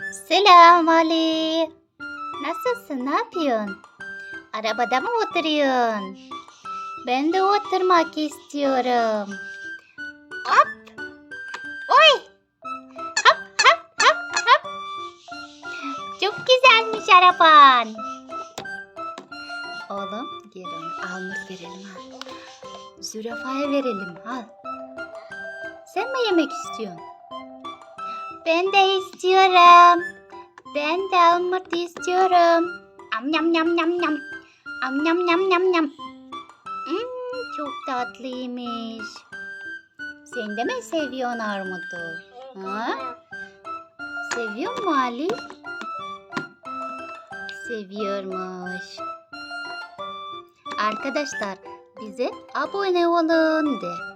Selam Ali. Nasılsın? Ne yapıyorsun? Arabada mı oturuyorsun? Ben de oturmak istiyorum. Hop. Oy. Hop hop hop hop. Çok güzelmiş araban. Oğlum gel onu almak verelim al. Zürafaya verelim al. Sen mi yemek istiyorsun? Ben de istiyorum. Ben de almurt istiyorum. Am yam yam yam yam. Am yam yam yam yam. Hmm, çok tatlıymış. Sen de mi seviyorsun armudu? Ha? Seviyor mu Ali? Seviyormuş. Arkadaşlar bize abone olun de.